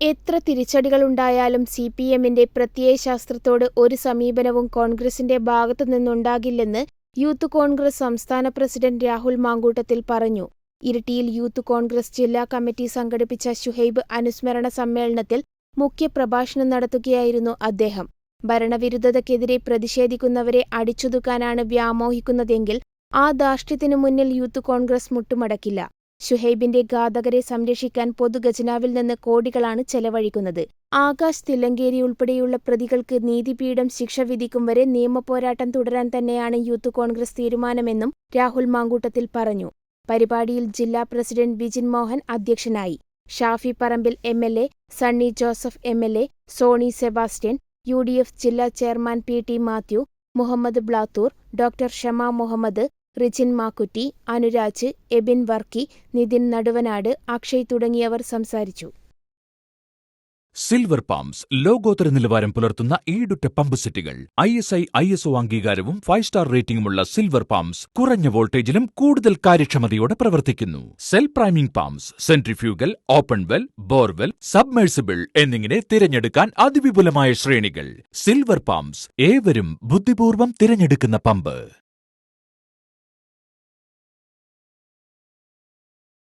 എത്ര തിരിച്ചടികളുണ്ടായാലും C P എമ്മിന്റെ പ്രത്യയശാസ്ത്രത്തോട് ഒരു സമീപനവും കോൺഗ്രസിന്റെ ഭാഗത്തുനിന്നുണ്ടാകില്ലെന്ന് യൂത്ത് കോൺഗ്രസ് സംസ്ഥാന പ്രസിഡന്റ് രാഹുൽ മാങ്കൂട്ടത്തിൽ പറഞ്ഞു. ഇരിട്ടിയിൽ യൂത്ത് കോൺഗ്രസ് ജില്ലാ കമ്മിറ്റി സംഘടിപ്പിച്ച ഷുഹൈബ് അനുസ്മരണ സമ്മേളനത്തിൽ മുഖ്യപ്രഭാഷണം നടത്തുകയായിരുന്നു അദ്ദേഹം. ഭരണവിരുദ്ധതയ്ക്കെതിരെ പ്രതിഷേധിക്കുന്നവരെ അടിച്ചൊതുക്കാനാണ് വ്യാമോഹിക്കുന്നതെങ്കിൽ ആ ധാർഷ്ട്യത്തിനു മുന്നിൽ യൂത്ത് കോൺഗ്രസ് മുട്ടുമടക്കില്ല. ശുഹൈബിന്റെ ഘാതകരെ സംരക്ഷിക്കാൻ പൊതുഖജനാവിൽ നിന്ന് കോടികളാണ് ചെലവഴിക്കുന്നത്. ആകാശ് തില്ലങ്കേരി ഉൾപ്പെടെയുള്ള പ്രതികൾക്ക് നീതിപീഠം ശിക്ഷ വിധിക്കും വരെ നിയമപോരാട്ടം തുടരാൻ തന്നെയാണ് യൂത്ത് കോൺഗ്രസ് തീരുമാനമെന്നും രാഹുൽ മാങ്കൂട്ടത്തിൽ പറഞ്ഞു. പരിപാടിയിൽ ജില്ലാ പ്രസിഡന്റ് ബിജിൻ മോഹൻ അധ്യക്ഷനായി. Shafi Parambil M L A, Sunny Joseph M L A, Sony Sebastian, U D F ജില്ലാ chairman P T Mathew, Muhammad Blathur, doctor Shama Muhammad, Rijin Makkutty, Anuraj, Abin Varkey, Nithin Naduvanad, Akshay തുടങ്ങിയവർ സംസാരിച്ചു. Silver palms ലോകോത്തര നിലവാരം പുലർത്തുന്ന ഈടുറ്റ pump സെറ്റുകൾ. I S I I S O അംഗീകാരവും five star റേറ്റിംഗുമുള്ള സിൽവർ പാംസ് കുറഞ്ഞ വോൾട്ടേജിലും കൂടുതൽ കാര്യക്ഷമതയോടെ പ്രവർത്തിക്കുന്നു. Self priming pumps centrifugal open well borewell submersible എന്നിങ്ങനെ തിരഞ്ഞെടുക്കാൻ അതിവിപുലമായ ശ്രേണികൾ. സിൽവർ പാംസ് ഏവരും ബുദ്ധിപൂർവം തിരഞ്ഞെടുക്കുന്ന പമ്പ്.